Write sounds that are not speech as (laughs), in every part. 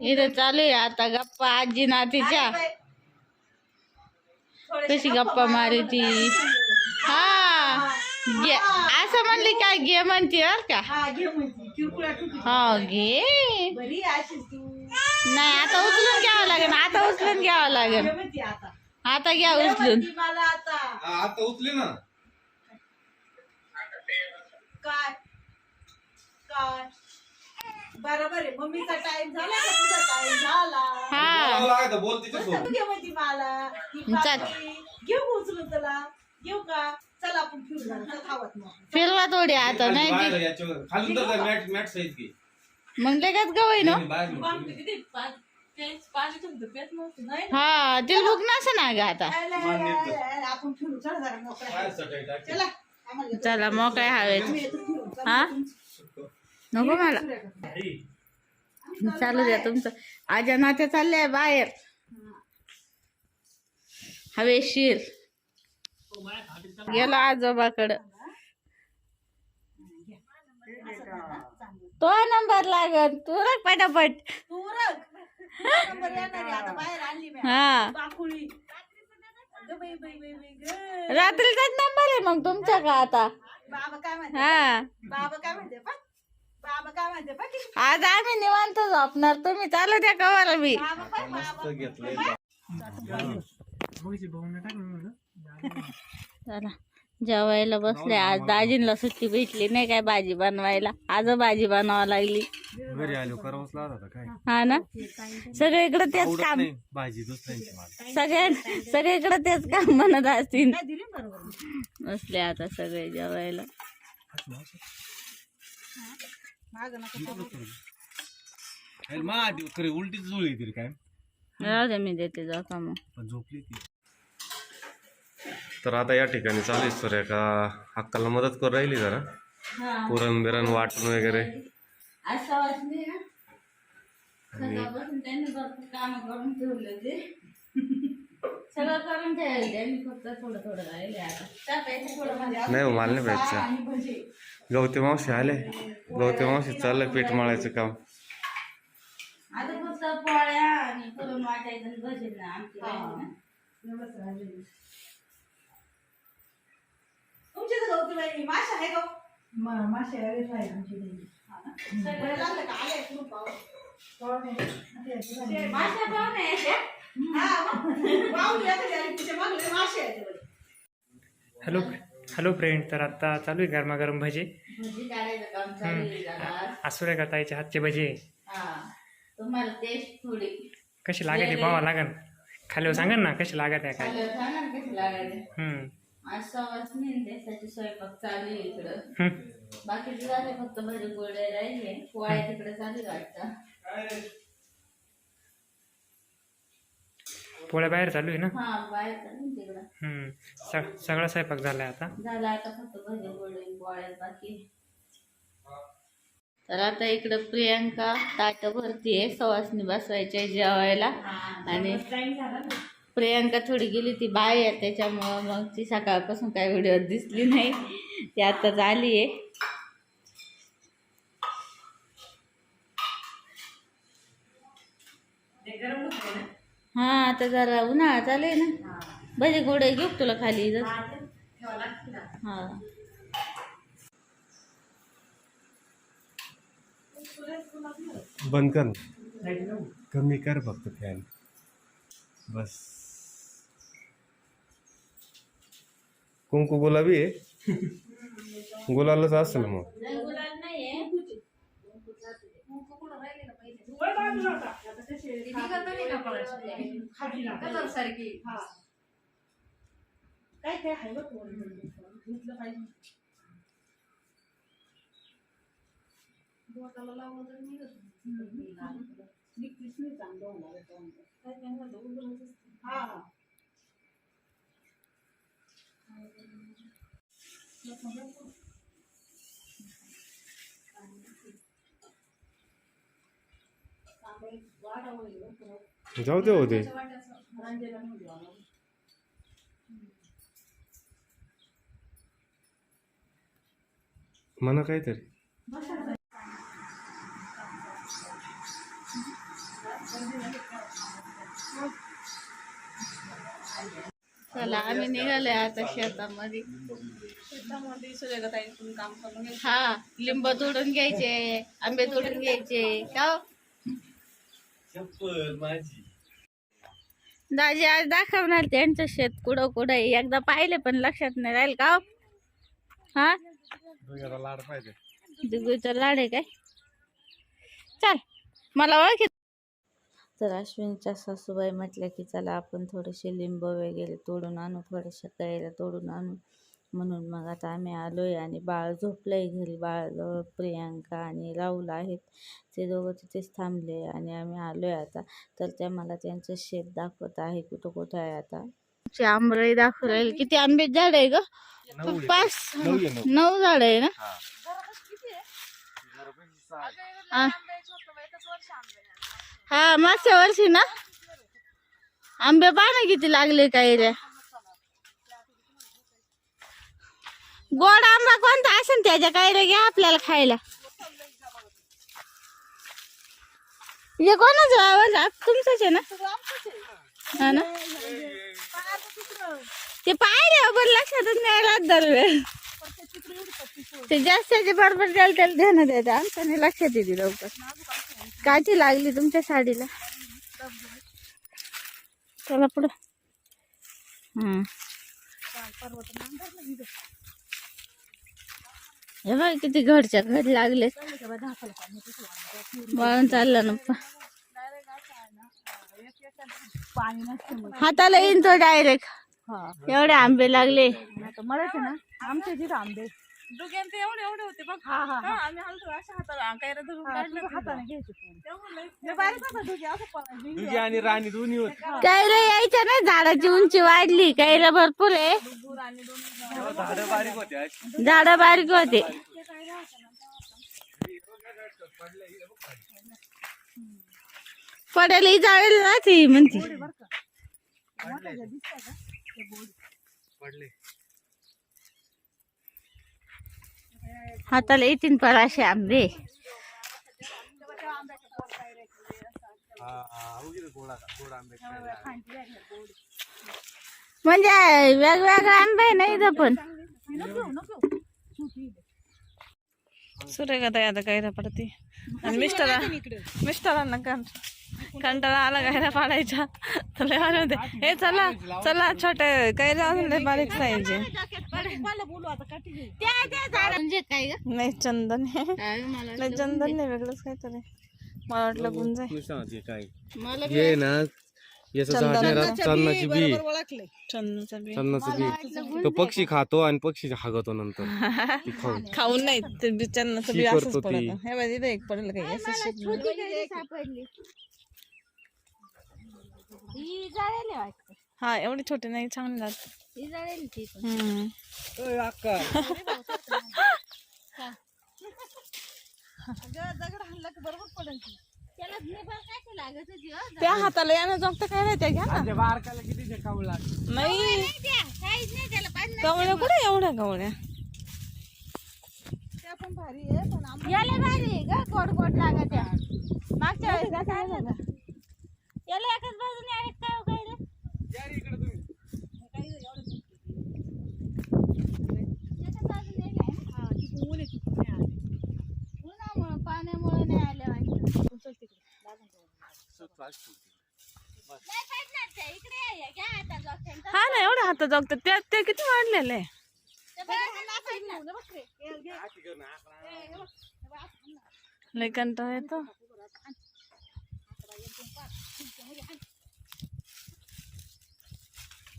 इथं चालू आहे आता गप्पा आजी नातीच्या. कशी गप्पा मारी ती. हा. घे असं म्हणली काय घे म्हणते बर का? हा घे हा नाही आता उचलून घ्यावं लागेल आता उचलून घ्यावं लागेल. आता. आता घ्या उचलून म्हणते मला आता. हा, आता उचली ना. काय? काय? बरोबर आहे. मम्मीचा टाइम झाला का? तुझा टाइम झाला. हा. बोल घे मला. ही चल. काकडी. घेऊ उचलून घेऊ का? चल आपण फिरू जरा. चल खावत मग फिरवा थोडी आता नाही बाहेर ती- याच्यावर. खालून तर जाय, मॅट मॅट साईज घे. मग लगेच गवय ना नाही, बाहेर नको. हा तिला भूक नसे ना ग आता. आपण फिरू. चल जरा मोकळ्या बाहेर सटाई टाक. चला आम्हाला येतो. चला मोकळे हवेत आम्ही येतो फिरून. चल, हा. नको मला? चालू द्या तुमचं. आजा नात्या चालल्या बाहेर. हवेशीर गेलो आजोबाकडं. तो नंबर लागत तू रख पटापट. हा. रात्रीचाच नंबर आहे मग तुमचा का आता? बाबा काय म्हणते? हा. बाबा काय म्हणते? बाबा काय म्हणते पा की आज आम्ही निवांत झोपणार. तुम्ही चालू द्या कवाला मी बाबा बाबा चला जेवायला बसले. आज दाजींला सुट्टी भेटली नाही काय भाजी बनवायला. आज भाजी बनवावं लागली. घरी आलो करावंच लागत होता काय? हा ना? सगळीकडे तेच आवडत काम. नाही भाजी दुसऱ्यांची मला. सगळ्या सगळीकडे तेच काम म्हणत असतील. काय दिली बरोबर. बसले आता सगळे जेवायला. माग नका खरी उलटीच काय? राहू मी देते का मग. पण झोपली ती. तर आता या ठिकाणी चालू आहे सूर्य का अक्काला मदत करू राहिली जरा. पुरण बिरण वाटून वगैरे. काम करून ठेवले ते सगळं करून ठेवले त्यांनी फक्त थोडं थोडं राहिले आता. टाकायचं थोडं म्हणजे नाही हो, मला नाही पाहिजे भजी गवते मावशी आले. गवते मावशी चाललंय पीठ मळायचं काम. आता फक्त पोळ्या आणि करून वाटायचं आणि भजी ना आमची राहिली ना. एवढंच राहिलेलं. तुमची तर गवती बाई माशा आहे का? माशा आहे. पाहून. हॅलो हॅलो फ्रेंड तर आता चालू आहे गरमागरम भजी. जरा. आसुऱ्या करतायचे हातचे भजी? हा तुम्हाला टेस्ट थोडी. कशी लागते पावा लागन? खाली सांगन ना कशी लागत आहे काय? चालेल सांगा ना कशी लागायची हम्म. आज सवास नाही त्यासाठी स्वयंपाक चालू आहे इकडं. हम्म. बाकीचे झाले फक्त भजी गोळे राहिले. पोळ्या तिकडे चालू वाटतं पोळ्या बाहेर चालू आहे ना? हा बाहेर चालू आहे तिकडं. हम्म. स- सगळा स्वयंपाक झालाय आता? झालं आता फक्त भजी गोळे पोळ्या बाकी तर आता इकडं प्रियांका ताट भरतीये सवासनी बसवायच्या जेवायला. आणि प्रियांका थोडी गेली ती बाहेर त्याच्यामुळं मग ती सकाळपासून काही व्हिडिओ दिसली नाही. ती आताच आली आहे हा आता जरा उन्हाळा चालू आहे ना. भजी गोडे घेऊ तुला खाली इथं? हा. बंद कर. कमी कर फक्त फॅन बस. कुंकू गुलाबी आहे. गुलालच असेल मग. हा. काय काय आहे बघ वर. घेतलं पाहिजे बोटाला लावलं तर निघत नाही. निघतीच नाही चांगलं होणार आहे त्यामुळे. काय असतं. हा होईल बरं का. जाऊ दे होते रांजेला नाही द्यावं. म्हणा काहीतरी. चला आम्ही निघाले आता शेतामध्ये. शेतामध्ये सूर्यगताईकडून काम करून हा लिंब तोडून घ्यायचे आंबे तोडून घ्यायचे. का चप्पल माझी दाजी आज दाखवणार त्यांचं शेत कुठं कुठं आहे. एकदा पाहिले पण लक्षात नाही राहील का हो? हा लाड पाहिजे दिगूचं लाड आहे काय चल मला ओळख तर अश्विनच्या सासूबाई म्हटल्या की चला आपण थोडेसे लिंब वगैरे तोडून आणू थोडेसे कैऱ्या तोडून आणू म्हणून मग आता आम्ही आलोय आणि बाळ झोपलंय घरी. बाळजवळ प्रियांका आणि राहुल आहेत. ते दोघं तिथेच थांबले आणि आम्ही आलोय आता. तर त्या मला त्यांचं शेत दाखवत आहे कुठं कुठं आहे आता. चे आंबरई दाखवू राहील किती आंबे झाड आहे ग? पाच नऊ झाड आहे ना? हा. हा. मागच्या वर्षी ना? आंबे पाहा किती लागले काही रे? गोड आंबा कोणता असेल त्याच्या काही रे घ्या आपल्याला खायला. हे कोणाच आवाज? तुमचंच आहे ना? हा ना? ते पाहिले पण लक्षातच नाही राहत दरवेळ. ते जास्तचे बरोबर त्याला त्याला ध्यान द्यायचं. आमच्या नाही लक्षात येते लवकर. काची लागली तुमच्या साडीला. चला पुढं. हम्म. हे बघ किती घरच्या घर लागले वळून चाललं ना हाताला येईन तो डायरेक्ट एवढे आंबे लागले. ना आमच्या तिथं आंबे दोघांचे एवढे एवढे होते बघ हा हा हा, आम्ही हलतो अशा हाताला काय हाताने घ्यायचे आणि राणी दोन्ही होत. कैऱ्या यायच्या नाही झाडाची उंची वाढली कैऱ्या भरपूर आहे. झाडं बारीक होते झाडं बारीक होते. पडायला जाळेल ना ती म्हणती. पडले. हाताला येतील पर असे आंबे. हा हा गोडा आंबे. म्हणजे वेगवेगळे आंबे आहे ना इथं पण. सूर्यगता आता गायरा पडते. आणि मिस्टरा मिस्टरांना कं कंटाळा आला गायरा पाडायच्या तर लय होते हे चला चला छोटे कैऱ्या अजून लय बारीक पाहिजे म्हणजे नाही चंदन आहे. काय मला नाही चंदन नाही वेगळंच काहीतरी. मला वाटलं गुंज आहे. मी सांगते काय. मला ये ना याचं झाड बी ओळखले. चंदनचं बी. तो पक्षी खातो आणि पक्षी हागतो नंतर. (laughs) ती खाऊन. खाऊन नाही ते बी चन्नाचं बी असंच करतो ती. हे बघ इथं एक पडेल काही असं शेत नाही. सापडली. ही जाळेल वाटतं. हा एवढी छोटी नाही चांगली लागते. ही जाळेल ती पण. हम्म. (laughs) दगड हल्ला की बरोबर पडेल ती. हो? त्या हाताला यानं जमतं काय नाही त्या घ्या ना. ते बारकाला किती शेकावं लागतं. नाही. काहीच नाही त्याला कुठे एवढ्या गवळ्या त्या पण भारी आहे पण याला भारी आहे ग गोड गोड लागत त्या मागच्या वेळेस असं आलं का याला एकाच बाजूने आहे काय हो काय रे? एकाच बाजूने आहे ना? हा, तिथून ऊन आहे, तिथून नाही आले. उन्हामुळं पाण्यामुळं नाही आले वाटतं नाही पडणार त्या, इकडे या, या, घ्या हातात लोकांचं. हा ना एवढ्या हातात त्या ते किती वाढलेले आहे. लय कंटाळा येतो.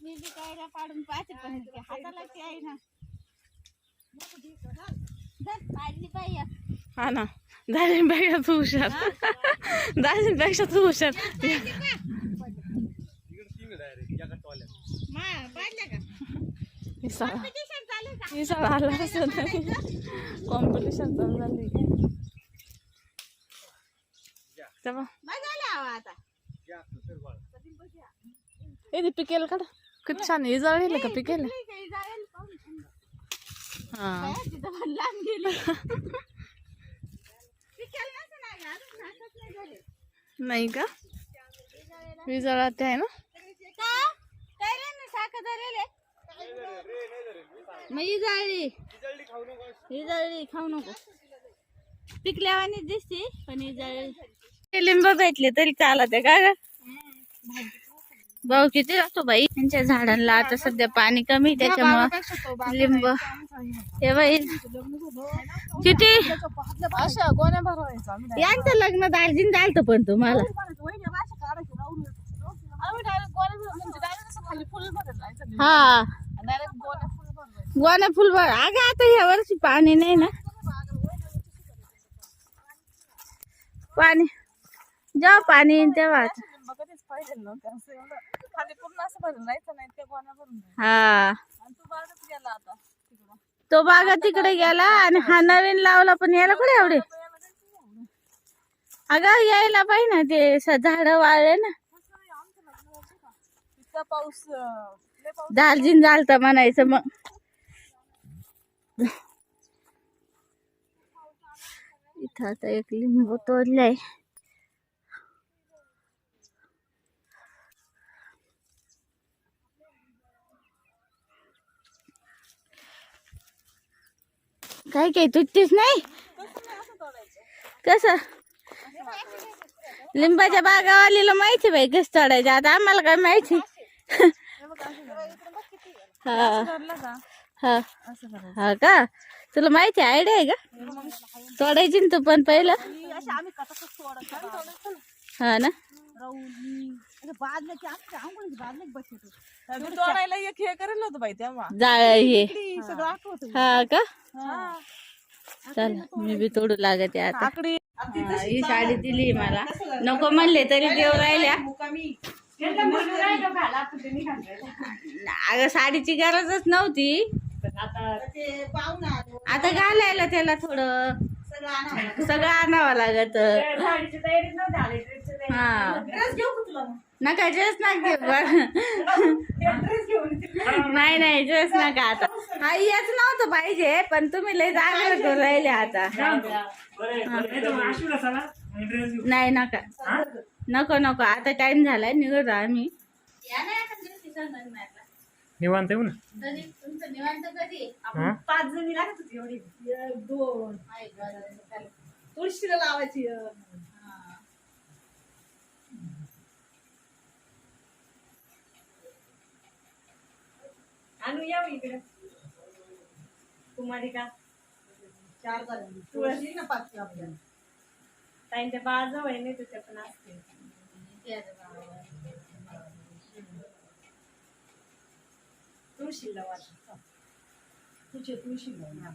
मी बी कायला पाडून पाहते पण ते हाताला ते आहे ना धर, पाडली हा ना. दाजींपेक्षा तू हुशार. दाजींपेक्षा तू हुशार मा पाडल्या का ही सळा Competition चालू आहे का? ही सळा आला असं कॉम्पिटिशन चालू झाली ए ते पिकेल काढ. किती छान हे जळलेलं का? पिकेल. नाही. हा. नाही. नाही का? विजळात आहे ना? मग ही जाळली ही जाळली खाऊ नको. पिकल्यावानी दिसते पण ही जाळली लिंब भेटले तरी चालत आहे का ग? भाऊ किती लागतो बाई? त्यांच्या झाडांना आता सध्या पाणी कमी त्याच्यामुळं लिंब. हे बाई. किती? यांचं लग्न दार्जिन झालं पण तुम्हाला. म्हणजे हा. गोण्या फुल फुलभर अगं आता ह्या वर्षी पाणी नाही ना. पाणी. जेव्हा पाणी येईन तेव्हा हा. तू बागा तिकडे गेला आणि हा नवीन लावला पण याला कुठे एवढे? अगं यायला पाहिजे ना ते झाड वाळले ना. पाऊस अं, लय झालत म्हणायचं मग. इथं आता एक लिंबू तोडलाय. काय काय तुटतीच नाही? कस? लिंबाच्या बागावालीला माहिती बाई कस चढायचं आता आम्हाला काय माहिती? (laughs) हा. हा. हा का? तुला माहिती आयडिया आहे का? तोडायची ना तू पण पहिलं. आम्ही कसं सोडत हा ना? तोडायला एक हे करेल होतं बाई तेव्हा. जाळ हे. हा का? चल मी बी तोडू लागते आता. आकडी हा, साडी दिली मला. नको म्हणले तरी देव राहिल्या. अगं साडीची गरजच नव्हती. आता घालायला त्याला थोडं. सगळं आणावं लागत. हा? नका ड्रेस ना घेऊ. (laughs) ड्रेस घेऊन नाही नाही ड्रेस नका आता. हा हेच नव्हतं पाहिजे पण तुम्ही लय जागर करून राहिले आता. नाही नका. नको नको. आता टाइम झालाय निघत आम्ही. निवांत येऊ ना? कधी तुमचं निवांत कधी? हा? पाच जणी लागत होती एवढी. एक, दोन. तुळशीला लावायची एक. आणू या इकडे. कुमारी का चार झाले तुळशी ना पाच आपल्याला ताईंच्या बाळाजवळ आहे नाही त्याच्या पण असते तुळशीला वाटत. तुझे तुळशीला